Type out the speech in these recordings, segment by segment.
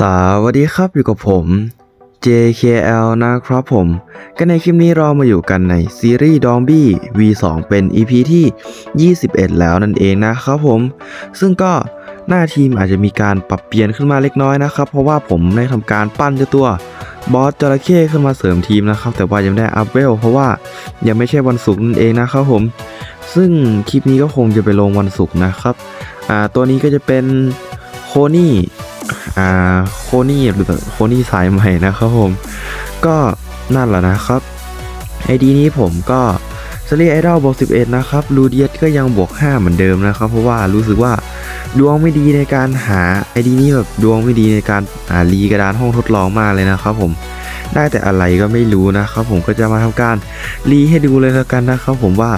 สวัสดีครับอยู่กับผม JKL นะครับผม ก็ในคลิปนี้เรามาอยู่กันในซีรีส์ d o m b i e V2 เป็น EP ที่ 21 แล้วนั่นเองนะครับผม ซึ่งก็หน้าทีมอาจจะมีการปรับเปลี่ยนขึ้นมาเล็กน้อยนะครับ เพราะว่าผมได้ทำการปั้นเจ้าตัวบอสจระเข้ขึ้นมาเสริมทีมนะครับ แต่ว่ายังไม่ได้อัพเวลเพราะว่ายังไม่ใช่วันศุกร์นั่นเองนะครับผม ซึ่งคลิปนี้ก็คงจะไปลงวันศุกร์นะครับ อ่าตัวนี้ก็จะเป็นโคนี่ อ่าโคนี่หรือโคนี่สายใหม่นะครับผม ก็นั่นแหละนะครับไอดีนี้ผมก็สลีไอดอลบวก11 นะครับ ลูเดียสก็ยังบวก 5 เหมือนเดิมนะครับ เพราะว่ารู้สึกว่าดวงไม่ดีในการหาไอดีนี้แบบดวงไม่ดีในการหารีกระดานห้องทดลองมากเลยนะครับผม ได้แต่อะไรก็ไม่รู้นะครับผมก็จะมาทำการรีให้ดูเลยแล้วกันนะครับผมว่า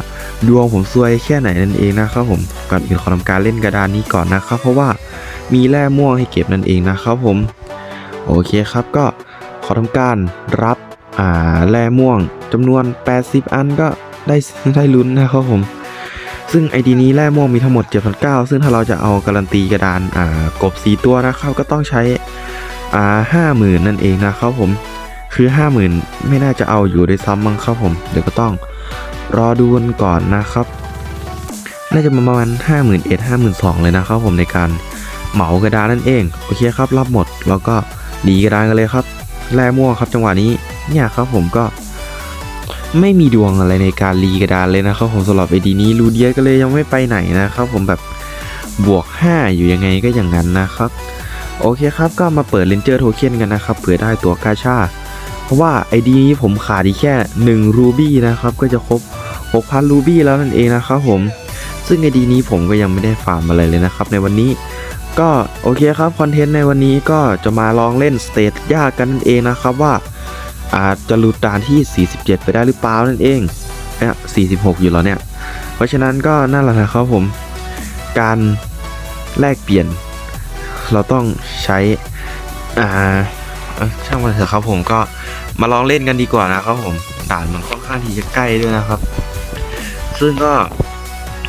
ดวงผมซวยแค่ไหนนั่นเองนะครับผมก่อนอื่นขอทำการเล่นกระดานนี้ก่อนนะครับเพราะว่ามีแร่ม่วงให้เก็บนั่นเองนะครับผมโอเคครับก็ขอทำการรับอ่าแร่ม่วงจำนวน 80 อันก็ได้ได้ลุ้นนะครับผมซึ่งไอดีนี้แร่ม่วงมีทั้งหมด7,900ซึ่งถ้าเราจะเอาการันตีกระดานอ่ากบสีตัวนะครับก็ต้องใช้อ่า50,000นั่นเองนะครับผม คือ 50,000 ไม่น่าจะเอาอยู่ด้วยซ้ำมั้งครับผม เดี๋ยวก็ต้องรอดูกันก่อนนะครับ น่าจะประมาณ 51,000 52,000 เลยนะครับผมในการเหมากระดานนั่นเอง โอเคครับ รับหมด แล้วก็ดีกระดานกันเลยครับ แร่ม่วงครับจังหวะนี้ เนี่ยครับผมก็ไม่มีดวงอะไรในการรีกระดานเลยนะครับผมสำหรับไอดีนี้ลูเดียก็เลยยังไม่ไปไหนนะครับ ผมแบบบวก 5 อยู่ยังไงก็อย่างนั้นนะครับ โอเคครับก็มาเปิดเลนเจอร์โทเค็นกันนะครับเผื่อได้ตัวกาชา เพราะว่าไอดีนี้ผมขาดอีกแค่1รูบี้นะครับก็จะครบ 6,000 รูบี้แล้วนั่นเองนะครับผม ซึ่งไอดีนี้ผมก็ยังไม่ได้ฟาร์มอะไรเลยนะครับในวันนี้ก็โอเคครับคอนเทนต์ในวันนี้ก็จะมาลองเล่นสเตจยากกันนั่นเองนะครับว่าอาจจะหลุดด่านที่ 47 ไปได้หรือเปล่านั่นเองเนี่ย46 อยู่แล้วเนี่ย เพราะฉะนั้นก็นั่นแหละนะครับผม การแลกเปลี่ยน เราต้องใช้ อ่าช่างมันเถอะครับผมก็ มาลองเล่นกันดีกว่านะครับผมด่านมันค่อนข้างที่จะใกล้ด้วยนะครับ ซึ่งก็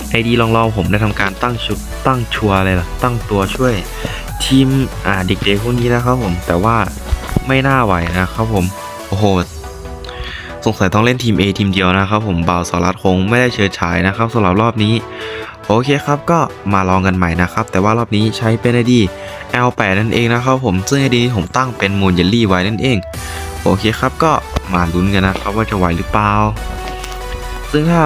ไอดีลองลองผมได้ทำการตั้งชุดตั้งชัวร์เลยล่ะตั้งตัวช่วยทีมอ่าเด็กๆพวกนี้นะครับผม แต่ว่าไม่น่าไหวนะครับผมโอ้โหสงสัยต้องเล่นทีม A ทีมเดียวนะครับผมบ่าวสารัตคงไม่ได้เชิดฉายนะครับสำหรับรอบนี้ โอเคครับก็มาลองกันใหม่นะครับ แต่ว่ารอบนี้ใช้เป็นไอดี L8 นั่นเองนะครับผมซึ่งไอดีผมตั้งเป็นมูนเยลลี่ไว้นั่นเอง โอเคครับก็มาลุ้นกันนะครับว่าจะไหวหรือเปล่า ซึ่งถ้า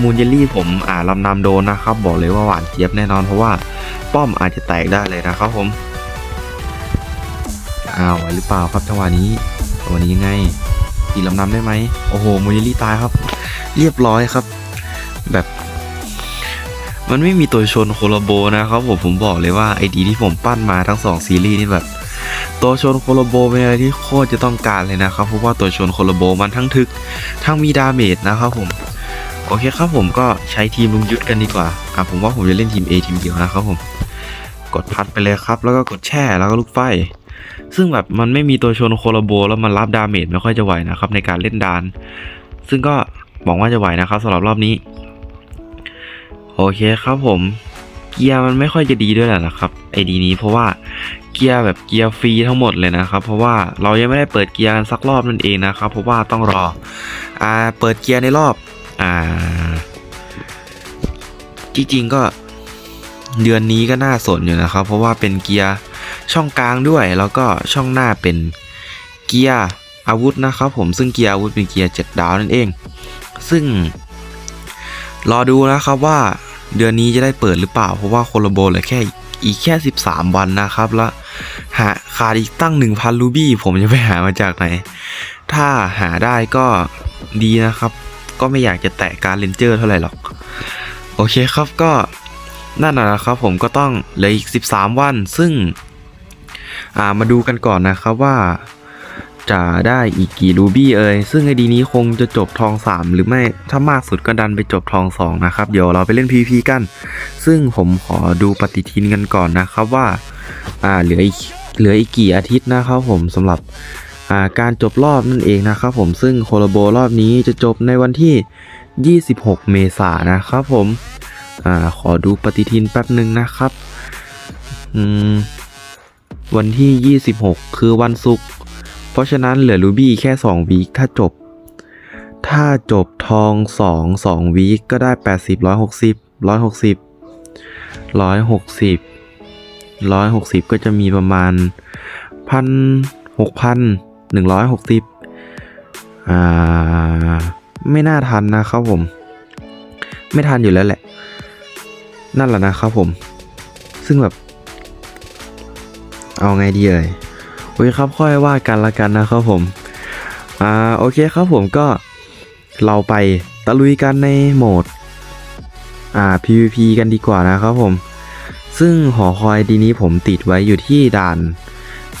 มูนเยลลี่ผมอ่าลำนำโดนนะครับ บอกเลยว่าหวานเจี๊ยบแน่นอนเพราะว่าป้อมอาจจะแตกได้เลยนะครับผมอ้าวไหวหรือเปล่าครับจังหวะนี้จังหวะนี้ยังไงตีลำนำได้ไหมโอ้โหมูนเยลลี่ตายครับ เรียบร้อยครับ แบบ มันไม่มีตัวชนโคโลโบนะครับผมผมบอกเลยว่าไอดีที่ผมปั้นมาทั้งสองซีรีส์นี่แบบ ตัวชนโคโลโบเป็นอะไรที่โคตรจะต้องการเลยนะครับเพราะว่าตัวชนโคโลโบมันทั้งทึก ทั้งมีดาเมจนะครับผมโอเคครับผมก็ใช้ทีมลุงยุทธกันดีกว่าอะผมว่าผมจะเล่นทีม A ทีมเดียวนะครับผม กดพัดไปเลยครับ แล้วก็กดแช่แล้วก็ลูกไฟ ซึ่งแบบมันไม่มีตัวชนโคโลโบ แล้วมันรับดาเมจไม่ค่อยจะไหวนะครับในการเล่นดาน ซึ่งก็หวังว่าจะไหวนะครับสำหรับรอบนี้ โอเคครับผมเกียร์มันไม่ค่อยจะดีด้วยแหละนะครับไอดีนี้เพราะว่า เกียร์แบบเกียร์ฟรีทั้งหมดเลยนะครับ เพราะว่าเรายังไม่ได้เปิดเกียร์กันสักรอบนั่นเองนะครับ เพราะว่าต้องรออ่าเปิดเกียร์ในรอบอ่าจริงๆก็เดือนนี้ก็น่าสนอยู่นะครับ เพราะว่าเป็นเกียร์ช่องกลางด้วย แล้วก็ช่องหน้าเป็นเกียร์อาวุธนะครับ ผมซึ่งเกียร์อาวุธเป็นเกียร์เจ็ดดาวนั่นเอง ซึ่ง รอดูนะครับว่าเดือนนี้จะได้เปิดหรือเปล่า เพราะว่าโคลโบเหลือแค่อีกแค่ 13 วันนะครับ แล้ว หาขาดอีกตั้ง 1,000 รูบี้ ผมจะไปหามาจากไหน ถ้าหาได้ก็ดีนะครับ ก็ไม่อยากจะแตะการเลนเจอร์เท่าไหร่หรอก โอเคครับก็นั่นนะนะครับผมก็ต้องเหลืออีก 13 วัน ซึ่งามาดูกันก่อนนะครับว่าจะได้อีกกี่รูบี้เอ่ยซึ่งไอดีนี้คงจะจบทอง 3 หรือไม่ถ้ามากสุดก็ดันไปจบทอง 2 นะครับ เดี๋ยวเราไปเล่น PVP กัน ซึ่งผมขอดูปฏิทินกันก่อนนะครับว่า อ่าเหลืออีกเหลืออีกกี่อาทิตย์นะครับผมสำหรับอ่าการจบรอบนั่นเองนะครับผมซึ่งโคโลโบรอบนี้จะจบในวันที่ 26 เมษายนนะครับผมอ่าขอดูปฏิทินแป๊บหนึ่งนะครับอืมวันที่ 26 คือวันศุกร์เพราะฉะนั้นเหลือรูบี้แค่2วีคถ้าจบ ถ้าจบทอง 2 2วีคก็ได้ 80 160 160 160 160ก็จะมีประมาณพันหกพันหนึ่งร้อยหกสิบอ่าไม่น่าทันนะครับผม ไม่ทันอยู่แล้วแหละ นั่นแหละนะครับผม ซึ่งแบบ เอาไงดีเอ่ยโอเคครับค่อยว่ากันละกันนะครับผม อ่าโอเคครับผมก็เราไปตะลุยกันในโหมดอ่า PVP กันดีกว่านะครับผม ซึ่งหอคอยดีนี้ผมติดไว้อยู่ที่ด่าน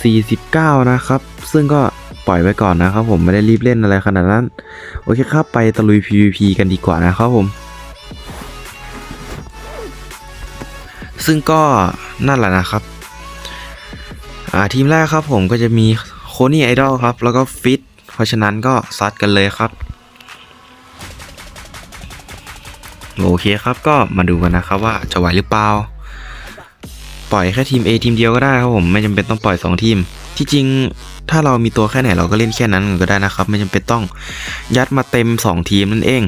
49 นะครับ ซึ่งก็ปล่อยไว้ก่อนนะครับผมไม่ได้รีบเล่นอะไรขนาดนั้น โอเคครับไปตะลุย PVP กันดีกว่านะครับผม ซึ่งก็นั่นแหละนะครับ อ่าทีมแรกครับผมก็จะมีโคนี่ไอดอลครับ แล้วก็ฟิตเพราะฉะนั้นก็ซัดกันเลยครับ โอเคครับก็มาดูกันนะครับว่าจะไหวหรือเปล่า ปล่อยแค่ทีม A ทีมเดียวก็ได้ครับผมไม่จำเป็นต้องปล่อย 2 ทีม ที่จริงถ้าเรามีตัวแค่ไหนเราก็เล่นแค่นั้นก็ได้นะครับ ไม่จำเป็นต้องยัดมาเต็ม 2 ทีมนั่นเอง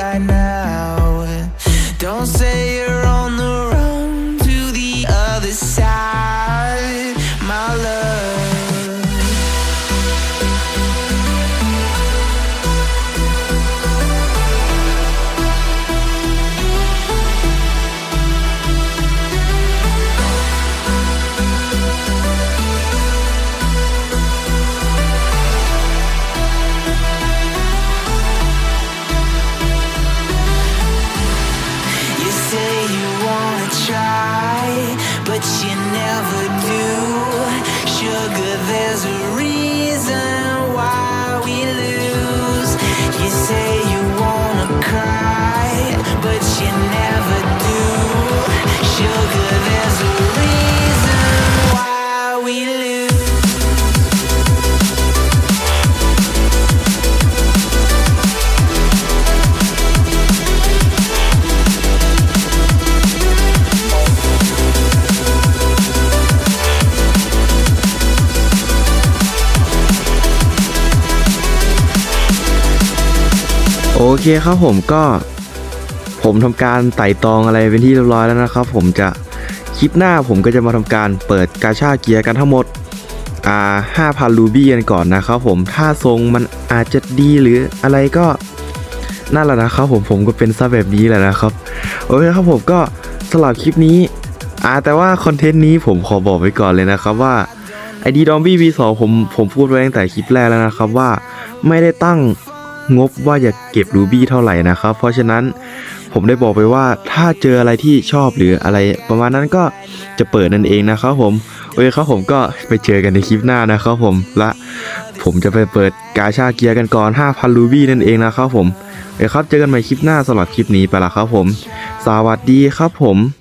right but you never do. Sugar, there's a โอเคครับผมก็ ผมทำการไต่ตองอะไรเป็นที่เรียบร้อยแล้วนะครับ ผมจะคลิปหน้าผมก็จะมาทำการเปิดกาชาเกียร์กันทั้งหมดอ่า5,000รูบี้กันก่อนนะครับผมถ้าทรงมันอาจจะดีหรืออะไรก็นั่นแหละนะครับผมผมก็เป็นซะแบบนี้แหละนะครับโอเคครับผมก็สำหรับคลิปนี้อ่าแต่ว่าคอนเทนต์นี้ผมขอบอกไว้ก่อนเลยนะครับว่าไอดีดอมบี้ V2 ผมผมพูดไว้ตั้งแต่คลิปแรกแล้วนะครับว่าไม่ได้ตั้ง งบว่าจะเก็บรูบี้เท่าไหร่นะครับ เพราะฉะนั้นผมได้บอกไปว่าถ้าเจออะไรที่ชอบหรืออะไร ประมาณนั้นก็จะเปิดนั่นเองนะครับผมโอเคครับผมก็ไปเจอกันในคลิปหน้านะครับผมและผมจะไปเปิดกาชาเกียร์กันก่อน 5,000 รูบี้นั่นเองนะครับผมโอเคครับเจอกันใหม่คลิปหน้าสำหรับคลิปนี้ไปละครับผม สวัสดีครับผม